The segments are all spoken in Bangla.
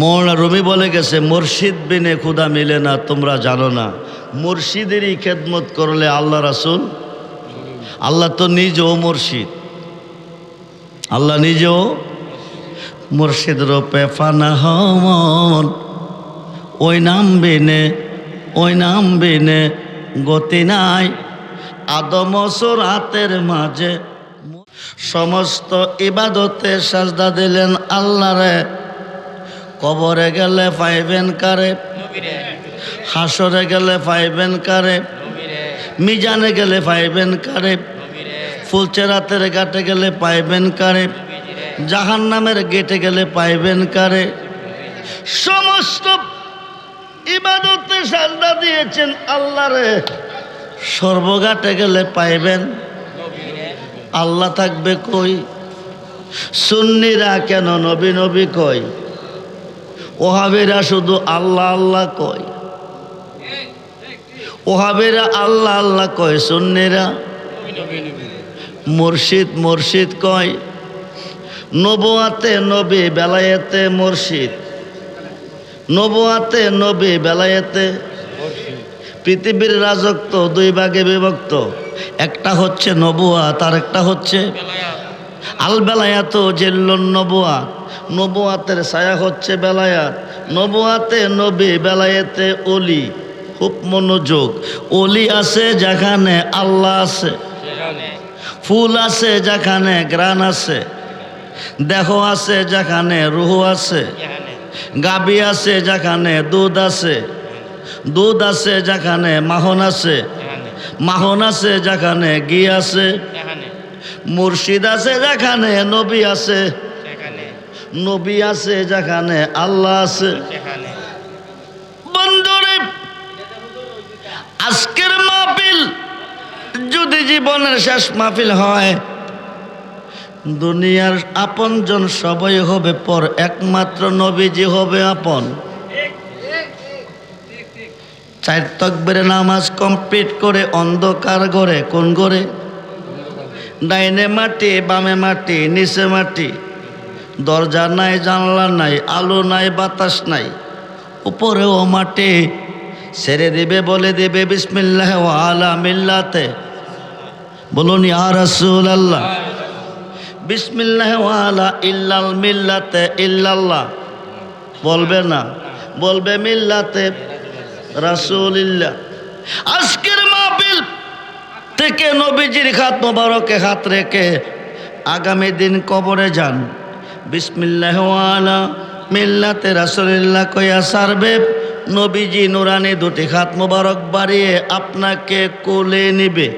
মৌলানা রুমি বলে গেছে, মুর্শিদ বিনে খুদা মিলে না, তোমরা জানো না। মুর্শিদেরই খেদমত করলে আল্লাহ রাসুল? আল্লাহ তো নিজেও মুর্শিদ। আল্লাহ নিজেও মুর্শিদ রূপে ফানা হমন ওই নাম বিনে, ওই নাম বিনে গতি নাই। আদম হাতের মাঝে সমস্ত ইবাদতে সাজদা দিলেন আল্লাহরে। কবরে গেলে পাইবেন কারে? হাসরে গেলে পাইবেন কারে? মিজানে গেলে পাইবেন কারে? ফুলচেরাতের ঘাটে গেলে পাইবেন কারে? জাহান নামের গেটে গেলে পাইবেন কারে? সমস্ত ইবাদতে সাজদা দিয়েছেন আল্লাহরে সর্বঘাটে গেলে পাইবেন। আল্লাহ থাকবে কই? সুন্নিরা কেন নবী নবী কয় ওহাবেরা শুধু আল্লাহ আল্লাহ কয়। ওহাবেরা আল্লাহ আল্লাহ কয়, সুন্নিরা? মুর্শিদ মুর্শিদ কয়। নবুয়াতে নবী, বেলায়েতে মুর্শিদ। নবুয়াতে নবী, বেলায়েতে পৃথিবীর রাজত্ব, দুই ভাগে বিভক্ত। একটা হচ্ছে নবুয়া তার একটা হচ্ছে আল বেলায়াত জেল্লন নবুয়াতের ছায়া হচ্ছে বেলায়াত। নবুয়াতে নবী বেলায়েতে অলি খুব মনোযোগ। অলি আছে যেখানে আল্লাহ আছে। ফুল আছে যেখানে গ্রান আছে। দেহ আছে যেখানে রুহ আছে। গাবি আছে যেখানে দুধ আছে। দুধ আছে যেখানে মাহন আছে। মাহন আছে যেখানে ঘি আছে। মুর্শিদ আছে যেখানে নবী আছে। নবী আছে যেখানে আল্লাহ আছে। বন্ধুরে আজকের মাহফিল যদি জীবনের শেষ মাহফিল হয় দুনিয়ার আপনজন সবাই হবে পর একমাত্র নবীজি হবে আপন। চার তকবের নামাজ কমপ্লিট করে অন্ধকার ঘরে কোন ঘরে? ডাইনে মাটি বামে মাটি নিচে মাটি। দরজা নাই, জানলা নাই, আলো নাই, বাতাস নাই। উপরেও মাটি। ছেড়ে দেবে, বলে দেবে, বিসমিল্লাহ আলা মিল্লাতে। বলুন আর রসুল আল্লাহ বিসমিল্লাহ আলা ইল্লাল মিল্লাতে, ইল্লাল্লাহ। বলবে না, বলবে মিল্লাতে। রাসূলিল্লাহ। আজকের মাহফিল থেকে নবীজির খাত মোবারকে হাত রেখে আগামী দিন কবরে যান। বিসমিল্লাহ আলা মিল্লাতে রাসুলিল্লাহ কয়া সারবে। নবীজি নুরানি দুটি খাত মোবারক বাড়িয়ে আপনাকে কোলে নিবে।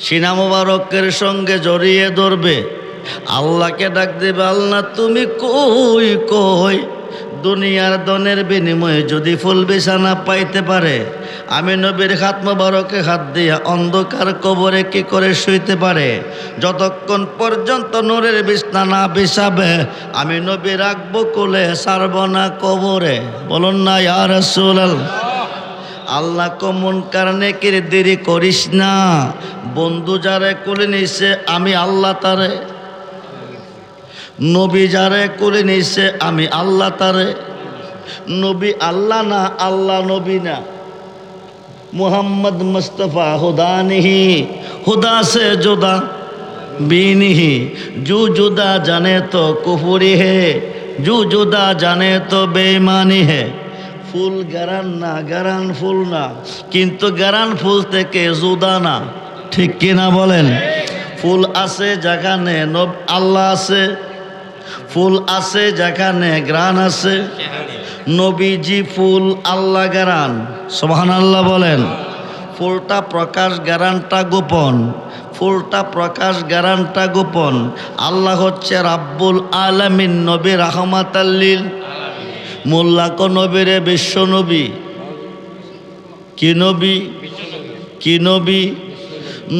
সিনা মোবারকের সঙ্গে জড়িয়ে ধরবে। আল্লাহকে ডাক দেবে, আল্লাহ, তুমি কই কই? দুনিয়ার দনের বিনিময়ে যদি ফুল বিছানা পাইতে পারে, আমি নবীর হাত মোবারকে হাত দিয়া অন্ধকার কবরে কি করে শুইতে পারে? যতক্ষণ পর্যন্ত নূরের বিছনা না বিছাবে, আমি নবী রাখব কোলে সারব না কবরে। বলুন না ইয়ার রসুল আল্লাহ কমন কারণে কে দেরি করিস না। বন্ধু যারে কোলে নিছে, আমি আল্লাহ তারে নবী যারে করে নিছে, আমি আল্লাহ তারে। নবী আল্লাহ না, আল্লাহ নবী না। মোহাম্মদ মুস্তফা হুদা নিহি হুদা সে জুদা বিনিহি। জু জুদা জানে তো কুফুরি হে, জু জুদা জানে তো বেমানি হে। ফুল গারান না গারান ফুল না, কিন্তু গারান ফুল থেকে জুদা না। ঠিক কিনা বলেন? ফুল আছে যেখানে নব আল্লাহ আছে। ফুল আছে, যেখানে গ্রান আছে। নবীজি ফুল আল্লাহ গারান সোহান আল্লাহ বলেন, ফুলটা প্রকাশ গ্যারানটা গোপন। ফুলটা প্রকাশ গ্যারানটা গোপন। আল্লাহ হচ্ছে রাব্বুল আলামিন, নবী রাহমাত আল্লিল মোল্লাক নবীরে বিশ্ব নবী। কি নবী? কি নবী?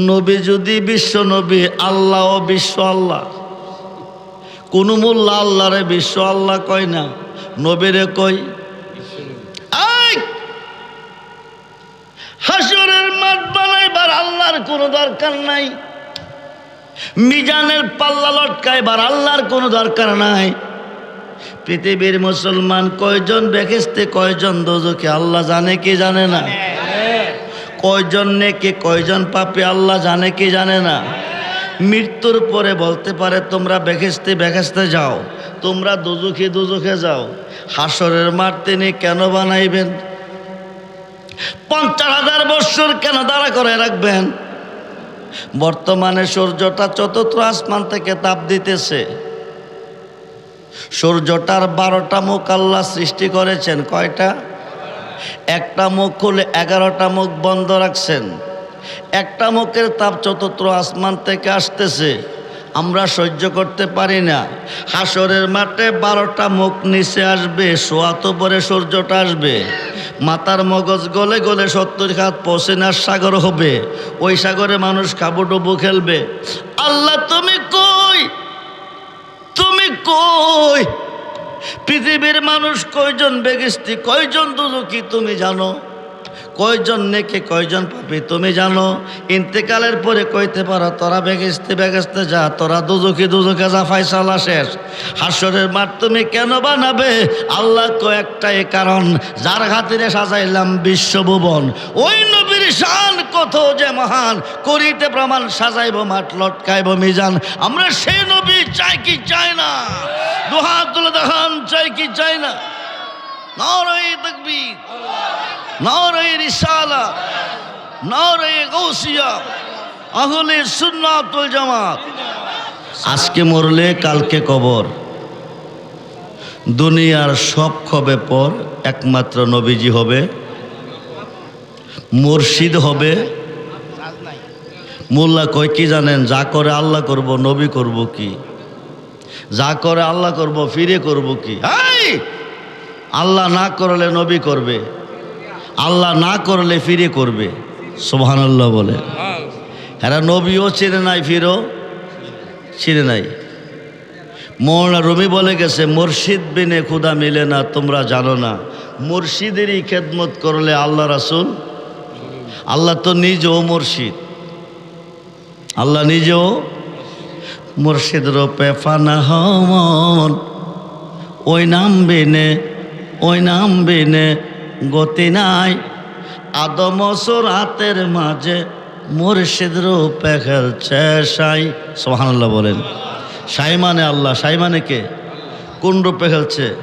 নবী যদি বিশ্ব নবী, আল্লাহ ও বিশ্ব আল্লাহ। কোন মোল্লা আল্লাহরে বিশ্ব আল্লাহ কয় না, নবীরে কয় আই! হাসরের মাঠ বানাইবার আল্লাহর কোনো দরকার নাই, মিজানের পাল্লা লটকাইবার আল্লাহর কোনো দরকার নাই, পৃথিবীর মুসলমান কয়জন বেহেস্তে কয়জন দোজকে আল্লাহ জানে কি জানে না, কয়জন নেকে, কয়জন পাপে, আল্লাহ জানে কি জানে না মৃত্যুর পরে বলতে পারে, তোমরা বেহেস্তে বেহেস্তে যাও, তোমরা দুজুখে দুজুখে যাও। হাসরের মাঠ তিনি কেন বানাইবেন? পঞ্চাশ হাজার বৎসর কেন দাঁড়া করে রাখবেন? বর্তমানে সূর্যটা চতুর্থ আসমান থেকে তাপ দিতেছে। সূর্যটার বারোটা মুখ আল্লাহ সৃষ্টি করেছেন, কয়টা? একটা মুখ খুলে এগারোটা মুখ বন্ধ রাখছেন। একটা মুখের তাপ চতুর্থ আসমান থেকে আসতেছে। আমরা সহ্য করতে পারি না। হাসরের মাঠে বারোটা মুখ নিচে আসবে, সোয়াত পরে সূর্যটা আসবে। মাথার মগজ গলে গলে সত্তর হাত পশিনার সাগর হবে। ওই সাগরে মানুষ কাবুডুবু খেলবে। আল্লাহ, তুমি কই? তুমি কই? পৃথিবীর মানুষ কয়জন বেগিস্তি, কয়জন দুজকি তুমি জানো? কয়জন নেকে, কয়জন পাপি, তুমি জানো? ইন্তেকালের পরে কইতে পারো, তোরা বেগেস্তে বেগেস্তে যা, তোরা দুজকি, দুজকে যা, ফাইসালা শেষ। হাসরের মাঠ তুমি কেন বানাবে? আল্লাহ কয়েকটাই কারণ, যার খাতিরে সাজাইলাম বিশ্বভুবন ওই নবীর শান কত যে মহান করিতে প্রমাণ সাজাইব, মাঠ লটকাইব মিজান। আমরা সেই নবী চাই কি চাই না? দুহাত তুলে দেখান, চাই কি চাই না? নারাই তকবীর নারাই রিসালা নারাই গৌসিয়া আহলে সুন্নাতুল জামাত। আজকে মরলে কালকে কবর। দুনিয়ার সব খবে পর একমাত্র নবীজি হবে, মুর্শিদ হবে। মোল্লা কয়, কি জানেন, যা করে আল্লাহ করব, নবী করব কি? যা করে আল্লাহ করব, ফিরে করব কি? এই! আল্লাহ না করলে নবী করবে, আল্লাহ না করলে ফিরে করবে সোহান আল্লাহ বলে। এরা নবীও চিনে নাই ফিরো চিনে নাই। মৌলানা রুমি বলে গেছে, মুর্শিদ বিনে খুদা মিলে না, তোমরা জানো না। মুর্শিদেরই খেদমত করলে আল্লাহ রাসুল আল্লাহ তো নিজেও মুর্শিদ। আল্লাহ নিজেও মুর্শিদ রূপে ফানা হমন। ওই নাম বিনে ওই নাম গতি নাই। আদম হাতের মাঝে মুর্শিদ রূপে খেলছে সাই। সোহানাল্লাহ বলেন। সাই মানে আল্লাহ, সাই মানে কে? কোন রূপে খেলছে?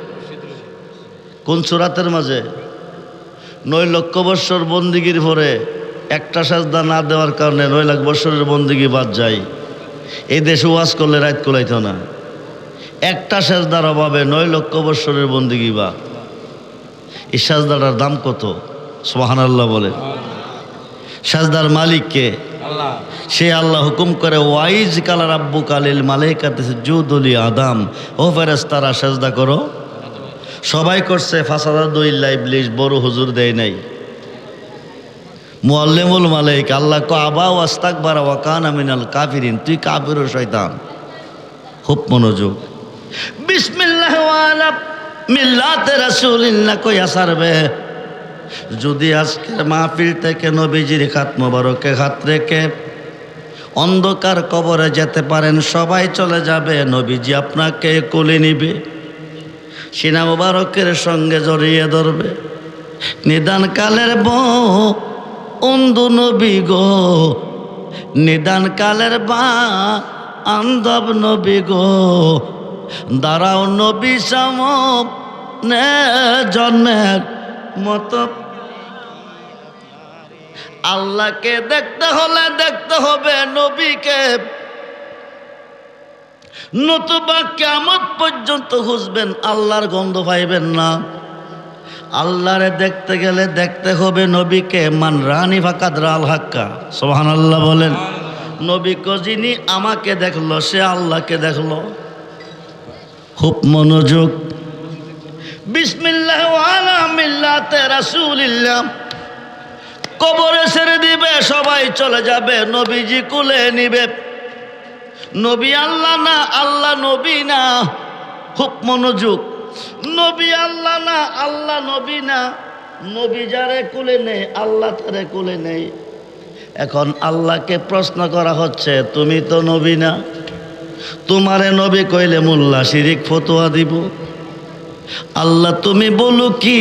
কোন সুরাতের মাঝে? নয় লক্ষ বৎসর বন্দিগির পরে একটা সাজদা না দেওয়ার কারণে নয় লাখ বৎসরের বন্দিগি বাদ যায়। এই দেশে ওয়াজ করলে রাত কোলাইত না। একটা সেজদার অভাবে নয় লক্ষ বৎসরের বন্দিগি বা এই সাজদাটার দাম কত? সোহান আল্লাহ বলে। সাজদার মালিককে সে আল্লাহ হুকুম করে ওয়াইজ কালার আব্বু কালিল মালিকাতে জুদুলি আদাম। ও ফেরেস তারা সেজদা করো। সবাই করছে ফাসাদা দইল্লা ইবলিশ বড় হুজুর দেয় নাই। মোয়াল্লেমুল মালিক আল্লাহ কো আবা ওয়াস্তাক বারা ওয়াকান আমিনাল কাফিরিন। তুই কাফির শয়তান। খুব মনোযোগ। বিসমিল্লাহ ওয়ালা মিল্লাতে রাসূলিল্লাহ কই আসারবে যদি আজকের মাহফিল থেকে নবীজির খাত মোবারকে হাত রেখে অন্ধকার কবরে যেতে পারেন, সবাই চলে যাবে, নবীজি আপনাকে কোলে নিবে, সিনা মোবারকের সঙ্গে জড়িয়ে ধরবে। নিদান কালের বউ অন্ধু নবী গো নিদান কালের বা আন্দব নবী গো দাঁড়াও নবী সম জন্মের আল্লাহকে দেখতে হলে দেখতে হবে নবীকে। নতুবা কেমন পর্যন্ত খুঁজবেন আল্লাহর গন্ধ পাইবেন না। আল্লাহরে দেখতে গেলে দেখতে হবে নবীকে, মান রানী ফাকাদ রাল হাক্কা। সোহান আল্লাহ বলেন, নবী যিনি আমাকে দেখল, সে আল্লাহকে দেখল। খুব মনোযোগ। কবরে ছেড়ে দিবে, সবাই চলে যাবে, নবীজি কুলে নিবে। নবী আল্লাহ না, আল্লাহ নবী না, খুব মনোযোগ। নবী আল্লাহ না, আল্লাহ নবী না, নবী যারে কুলে নেই, আল্লাহ তারে কুলে নেই। এখন আল্লাহকে প্রশ্ন করা হচ্ছে, তুমি তো নবী না? তোমারে নবী কইলে মোল্লা শিরিক ফতোয়া দিব। আল্লাহ তুমি বলো কি?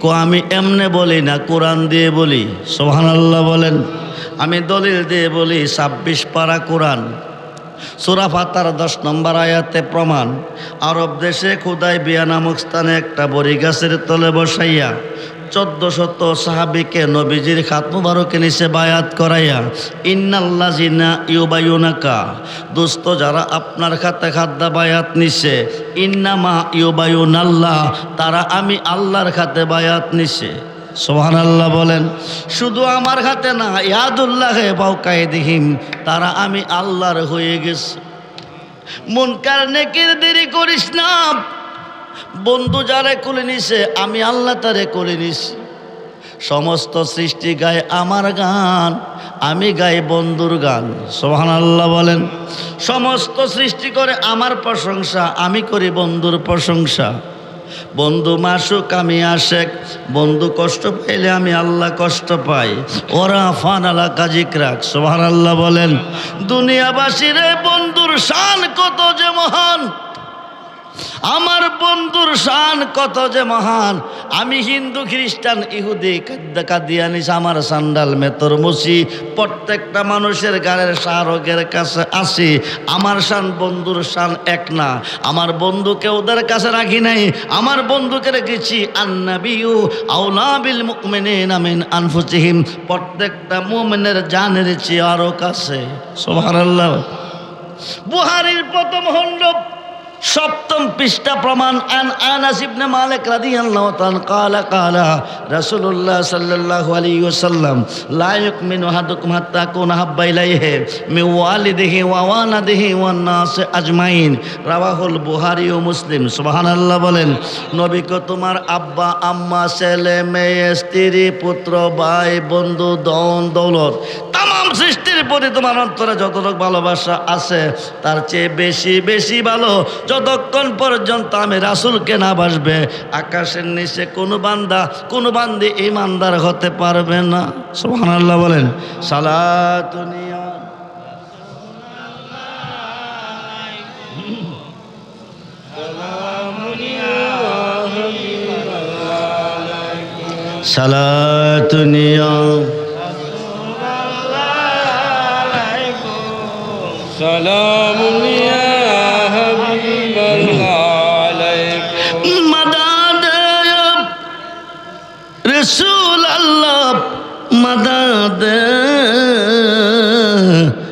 কো, আমি এমনে বলি না, কোরআন দিয়ে বলি। সোহান আল্লাহ বলেন। আমি দলিল দিয়ে বলি, ছাব্বিশ পারা কোরআন। সুরাফাতার দশ নম্বর আয়াতে প্রমাণ, আরব দেশে খুদাই বিয়া নামক স্থানে একটা বড়ি গাছের তলে বসাইয়া চোদ্দ শত সাহাবিকে নবীজির খাত মুবারকে নিচে বায়াত করাইয়া ইন্নাল্লা জিনা ইউবায়ুনাকা দুস্থ যারা আপনার খাতে খাদ্য বায়াত নিছে, ইন্নামা ইউবায়ুনাল্লাহ তারা আমি আল্লাহর খাতে বায়াত নিছে। সোহান আল্লাহ বলেন, শুধু আমার হাতে না, ইয়াদুল্লাহ বাউকায় দিহিম তারা আমি আল্লাহর হয়ে গেছে। মনকার নেকির দেরি করিস না। বন্ধু যারে কোলে নিছে, আমি আল্লাহ তারে কোলে নিছি। সমস্ত সৃষ্টি গায় আমার গান, আমি গাই বন্ধুর গান। সোহান আল্লাহ বলেন, সমস্ত সৃষ্টি করে আমার প্রশংসা, আমি করি বন্ধুর প্রশংসা। বন্ধু মাসুক, আমি আশেক। বন্ধু কষ্ট পাইলে আমি আল্লাহ কষ্ট পাই। ওরা ফান আলা কাজিক রাখ। সোহান আল্লাহ বলেন, দুনিয়াবাসীরে বন্ধুর শান কত যে মহান। আমার বন্ধুর শান কত যে মহান। আমি হিন্দু, খ্রিস্টান, ইহুদি কাদিয়ানিস, আমার সান্ডাল মেতর মুসি প্রত্যেকটা মানুষের গাড়ের শাহরগের কাছে আসি। আমার শান বন্ধুর শান এক না। আমার বন্ধুকে ওদের কাছে রাখি নাই। আমার বন্ধুকে রেখেছি আন্নাবিউ আউলাবিল মুমিনিন আমিন আনফুসিহিম। প্রত্যেকটা মুমিনের জানের চেয়ে আরও কাছে। সুবহানাল্লাহ। বুহারির প্রথম খণ্ড সপ্তম পৃষ্ঠা প্রমাণ আন আনাস ইবনে মালিক রাদিয়াল্লাহু তাআলা قال قال رسول الله صلى الله عليه وسلم لا يؤمن احدكم حتى يكون احب اليه من والده ووالده والناس اجمعين রাওয়াহুল বুহারী ও মুসলিম সুবহানাল্লাহ বলেন নবীকে তোমার আব্বা আম্মা ছেলে মেয়ে স্ত্রী পুত্র ভাই বন্ধু দন দৌলত তাম সৃষ্টির প্রতি তোমার অন্তরে যতটুকু ভালোবাসা আছে তার চেয়ে বেশি বেশি ভালো যতক্ষণ পর্যন্ত আমি রাসুলকে না বাসবে, আকাশের নিচে কোনো বান্দা, কোনো বান্দি ইমানদার হতে পারবে না। সুবহানাল্লাহ বলেন সালাতুনিয়া সালাতুনিয়া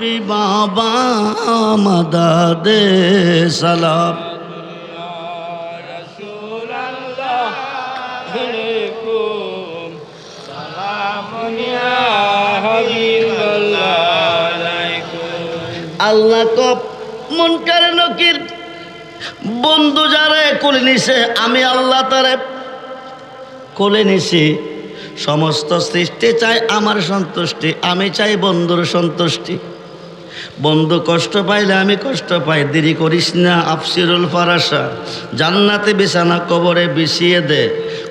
বি বাবা মদদে সালাম। আল্লাহ কপ করে নকির বন্ধু যারে কোলে নিছে, আমি আল্লাহ তারে কোলে নিছি। সমস্ত সৃষ্টি চাই আমার সন্তুষ্টি, আমি চাই বন্ধুর সন্তুষ্টি। বন্ধু কষ্ট পাইলে আমি কষ্ট পাই, দেরি করিস না আফসিরুল ফারাসা। জান্নাতে বিছানা কবরে বিছিয়ে দে।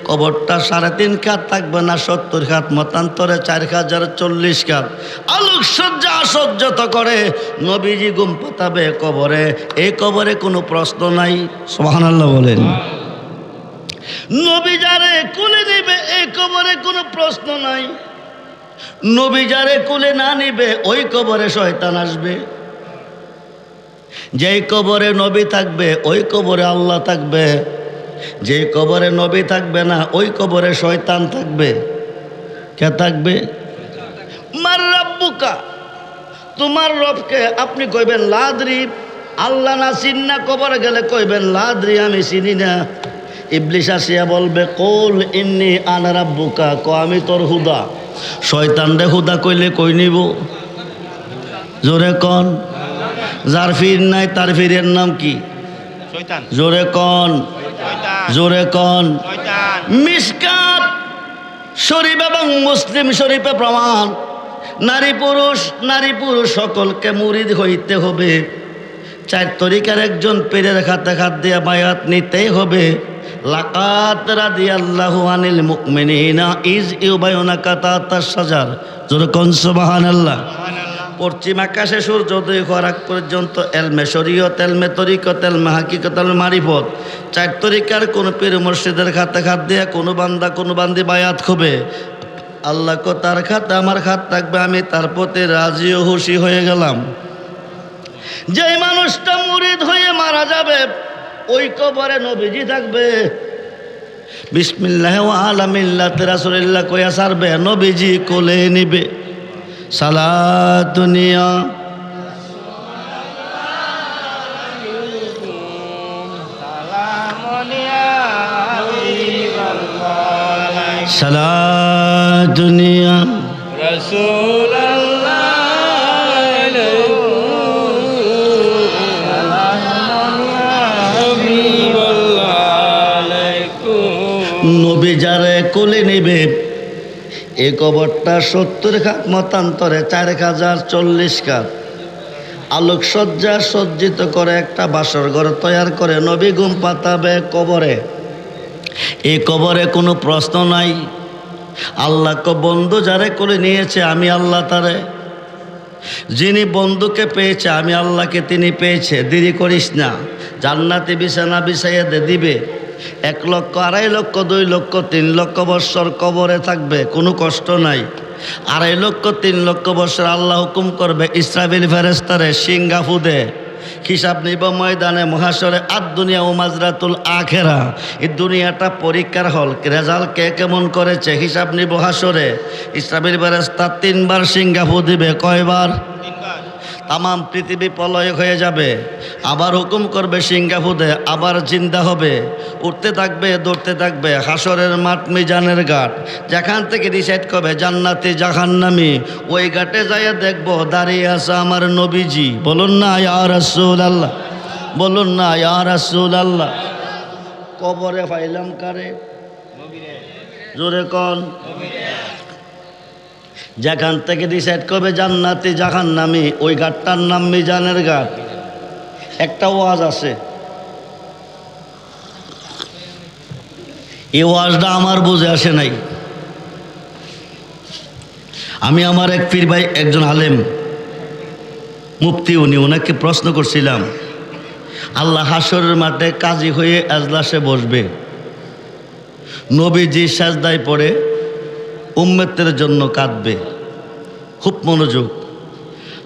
কবরটা সাড়ে তিন খাত থাকবে না সত্তর খাত, মতান্তরে চার হাজার চল্লিশ খাত। আলোক সজ্জা সজ্জত করে, নবীজি গুম পাতাবে কবরে। এই কবরে কোনো প্রশ্ন নাই। সোহান আল্লাহ বলেন। নবী যারে কুলে নেবে এই কবরে কোনো প্রশ্ন নাই। নবী যারে কুলে না নিবে, ওই কবরে শয়তান আসবে। যেই কবরে নবী থাকবে, ওই কবরে আল্লাহ থাকবে। যেই কবরে নবী থাকবে না, ওই কবরে শয়তান থাকবে। কে থাকবে? মার তোমার রবকে আপনি কইবেন লাদরি। আল্লাহ না চিন্না কবর গেলে কইবেন লাদরি, আমি চিনি না। ইবলিশ আসিয়া বলবে, কোল ইন্নি আনা রাব্বুকা ক আমি তোর হুদা। শয়তান রে হুদা কইলে কই নিব? জোরে কন। যার ফির নাই তার ফিরের নাম কি? জোরে কন। জোরে কন। মিসকাত শরীফ এবং মুসলিম শরীফে প্রমাণ নারী পুরুষ নারী পুরুষ সকলকে মুরিদ হইতে হবে। চার তরিকার একজন পেরের খাতে খাত দিয়া বায়াত নিতেই হবে। লাকাত রাদি আল্লাহু আনিল মুকমিনিনা ইজ ইউবায়ুনা কাতা তার সাজার জোরে কন সুবহানাল্লাহ। পশ্চিম আকাশে সূর্যোদয় হওয়ার আগ পর্যন্ত এলমে শরীয়ত এলমে তরিকত এলমে হাকিকত এলমে মারিফত। চার তরিকার কোন পীর মুর্শিদের খাতে খাত দিয়ে কোনো বান্দা কোনো বান্দি বায়াত হবে আল্লাহ কো তার খাতে আমার খাত থাকবে আমি তার প্রতি রাজি ও খুশি হয়ে গেলাম। যেই মানুষটা মুরিদ হয়ে মারা যাবে ওই কবরে নবীজি থাকবে। বিসমিল্লাহ আলামিল্লাহ রাসূলুল্লাহ কইয়া সারবে নবীজি কোলে নিবে। সালা দুনিয়া সালা দুনিয়া রসুল যারে কোলে নিবে। এ কবরটা সত্তর খাত, মতান্তরে চার হাজার চল্লিশ খাত। আলোকসজ্জা সজ্জিত করে একটা বাসর ঘর তৈয়ার করে নবী গুম পাতাবে কবরে। এই কবরে কোনো প্রশ্ন নাই। আল্লাহ ক বন্ধু যারে করে নিয়েছে, আমি আল্লাহ তারে। যিনি বন্ধুকে পেয়েছে, আমি আল্লাহকে তিনি পেয়েছে। দেরি করিস না। জান্নাতি বিছানা বিছাইয়া দিবে। এক লক্ষ, আড়াই লক্ষ, দুই লক্ষ, তিন লক্ষ বৎসর কবরে থাকবে, কোনো কষ্ট নাই। আড়াই লক্ষ, তিন লক্ষ বৎসর আল্লাহ হুকুম করবে ইসরাবিল ফেরেস্তারে সিঙ্গাফুদে হিসাব নিব ময়দানে মহাসরে আর দুনিয়া ও মাজরাতুল আখেরা। এই দুনিয়াটা পরীক্ষার হল, রেজাল্ট কে কেমন করেছে, হিসাব নিব হাসরে ইসরাবিল ফেরেস্তা তিনবার সিঙ্গাফু দিবে, কয়বার? তামাম পৃথিবী পলয় হয়ে যাবে। আবার হুকুম করবে সিঙ্গাপুদে আবার জিন্দা হবে। উঠতে থাকবে, দৌড়তে থাকবে হাসরের মাঠ, মিজানের ঘাট। যেখান থেকে ডিসাইড করবে, জান্নাতি জাহান্নামি। ওই ঘাটে যাইয়া দেখব, দাঁড়িয়ে আছে আমার নবীজি। বলুন না, ইয়া রাসূল আল্লাহ বলুন না, ইয়া রাসূল আল্লাহ কবরে ফাইলাম কারে? জোরে কন। যেখান থেকে ডিসাইড করবে জান্নাতি জাহান নামি ওই ঘাটটার নাম মিজানের ঘাট। একটা ওয়াজ আছে। এই ওয়াজটা আমার বুঝে আসে নাই। আমি আমার এক পীর ভাই, একজন আলেম, মুফতি, উনি ওনাকে প্রশ্ন করছিলাম, আল্লাহ হাসরের মাঠে কাজী হয়ে এজলাসে বসবে। নবীজি সাজদায় পড়ে উম্মেতের জন্য কাঁদবে। খুব মনোযোগ।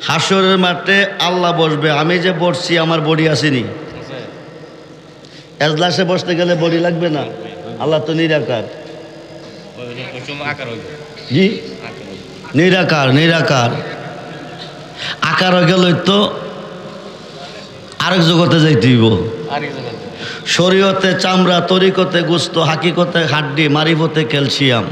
হাসরের মাঠে আল্লাহ বসবে। আমি যে বসছি, আমার বডি আসেনি। এজলাসে বসতে গেলে বডি লাগবে না? আল্লাহ তো নিরাকার। জি? নিরাকার নিরাকার। আকার গেল তো আরেক জগতে আরেক জায়গা শরীয়তে, চামড়া, তরিকতে, গুস্ত, হাকিকতে, হাড্ডি, মারিফতে, ক্যালসিয়াম।